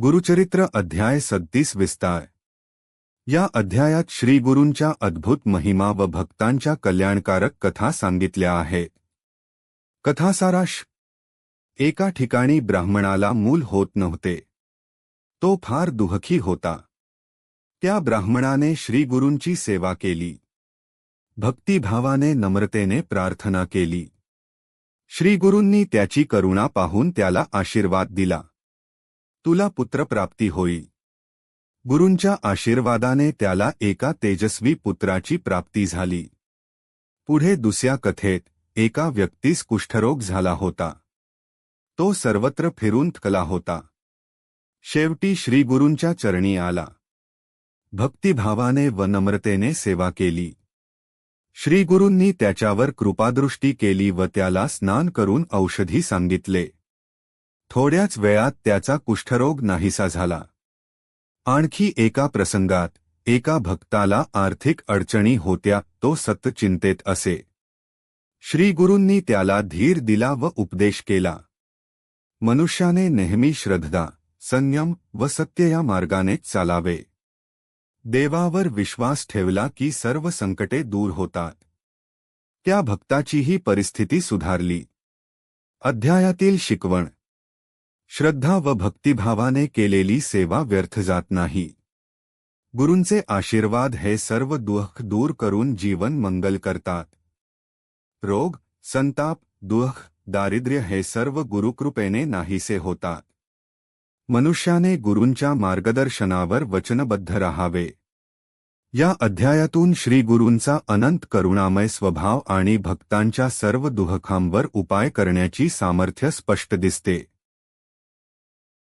गुरुचरित्र अध्याय सत्तीस विस्तार. या अध्यायात श्री गुरूंच्या अद्भुत महिमा व भक्तांच्या कल्याणकारक कथा सांगितल्या आहेत. कथासाराश एका ठिकाणी ब्राह्मणाला मूल होत नव्हते. तो फार दुःखी होता. त्या ब्राह्मणाने श्रीगुरूंची सेवा केली. भक्तिभावाने नम्रतेने प्रार्थना केली. श्रीगुरूंनी त्याची करुणा पाहून त्याला आशीर्वाद दिला. तुला पुत्रप्राप्ती होईल गुरूंच्या आशीर्वादाने त्याला एका तेजस्वी पुत्राची प्राप्ती झाली. पुढे दुसऱ्या कथेत एका व्यक्तीस कुष्ठरोग झाला होता. तो सर्वत्र फिरून थकला होता. शेवटी श्रीगुरूंच्या चरणी आला. भक्तिभावाने व नम्रतेने सेवा केली. श्रीगुरूंनी त्याच्यावर कृपादृष्टी केली व त्याला स्नान करून औषधी सांगितले. थोड्याच वेळात त्याचा कुष्ठरोग नाहीसा झाला. आणखी एका प्रसंगात एका भक्ताला आर्थिक अडचणी होत्या तो सतत चिंतेत असे. श्रीगुरूंनी त्याला धीर दिला व उपदेश केला. मनुष्याने नेहमी श्रद्धा संयम व सत्य या मार्गाने चालावे. देवावर विश्वास ठेवला की सर्व संकटे दूर होतात. त्या भक्ताचीही परिस्थिती सुधारली. अध्यायातील शिकवण. श्रद्धा व भक्तिभावाने केलेली सेवा व्यर्थ जात नाही. गुरूंचे आशीर्वाद हे सर्व दुःख दूर करून जीवन मंगल करतात. रोग संताप दुःख दारिद्र्य हे सर्व गुरुकृपेने नाहीसे होतात. मनुष्याने गुरूंच्या मार्गदर्शनावर वचनबद्ध राहावे. या अध्यायातून श्री गुरूंचा अनंत करुणामय स्वभाव आणि भक्तांच्या सर्व दुःखांवर उपाय करण्याची सामर्थ्य स्पष्ट दिसते.